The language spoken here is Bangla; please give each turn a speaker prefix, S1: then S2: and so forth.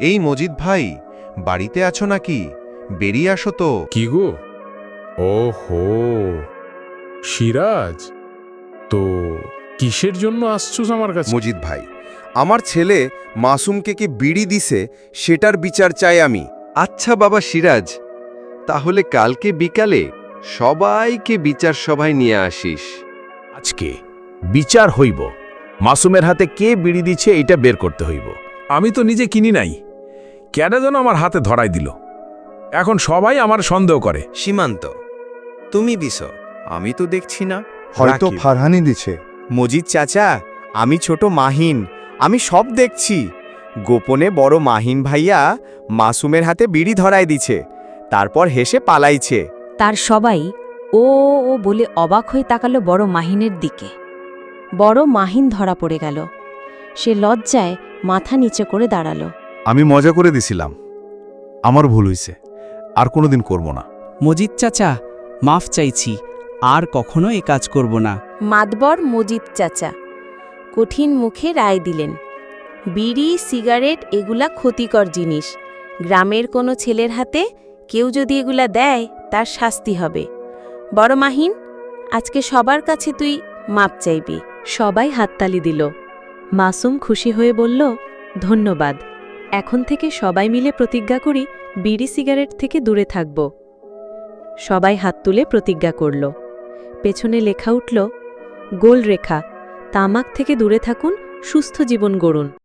S1: এই মজিদ ভাই বাড়িতে আছো নাকি? বেরিয়ে আসো তো।
S2: কি গো? ও হো সিরাজ তো কিসের জন্য আসছোস আমার কাছে?
S3: মজিদ ভাই আমার ছেলে মাসুমকে কি বিড়ি দিছে সেটার বিচার চাই আমি।
S4: আচ্ছা বাবা সিরাজ তাহলে কালকে বিকালে সবাইকে বিচার সভায় নিয়ে আসিস।
S5: আজকে বিচার হইব। মাসুমের হাতে কে বিড়ি দিচ্ছে এটা বের করতে হইব। আমি তো নিজে কিনি নাই। ক্যাডা যেন আমার হাতে ধরাই দিল। এখন সবাই আমার সন্দেহ করে।
S3: সীমান্ত তুমি দিস আমি তো দেখছি না।
S6: হয়তো ফারহানি দিছে।
S7: মজিদ চাচা আমি ছোট মাহিন। আমি সব দেখছি। গোপনে বড় মাহিন ভাইয়া মাসুমের হাতে বিড়ি ধরায় দিছে। তারপর হেসে পালাইছে।
S8: তার সবাই ও ও বলে অবাক হয়ে তাকালো বড় মাহিনের দিকে। বড় মাহিন ধরা পড়ে গেল। সে লজ্জায় মাথা নিচে করে দাঁড়াল।
S6: আমি মজা করে দিছিলাম। আমার ভুল হইছে। আর কোনোদিন করব না।
S9: মজিদ চাচা মাফ চাইছি। আর কখনো এ কাজ করব না।
S8: মাতবর মজিদ চাচা কঠিন মুখে রায় দিলেন। বিড়ি সিগারেট এগুলা ক্ষতিকর জিনিস। গ্রামের কোনো ছেলের হাতে কেউ যদি এগুলা দেয় তার শাস্তি হবে। বড় মাহিন আজকে সবার কাছে তুই মাপ চাইবি। সবাই হাততালি দিল। মাসুম খুশি হয়ে বলল ধন্যবাদ। এখন থেকে সবাই মিলে প্রতিজ্ঞা করি বিড়ি সিগারেট থেকে দূরে থাকব। সবাই হাত তুলে প্রতিজ্ঞা করল। পেছনে লেখা উঠল গোল রেখা তামাক থেকে দূরে থাকুন, সুস্থ জীবন গড়ুন।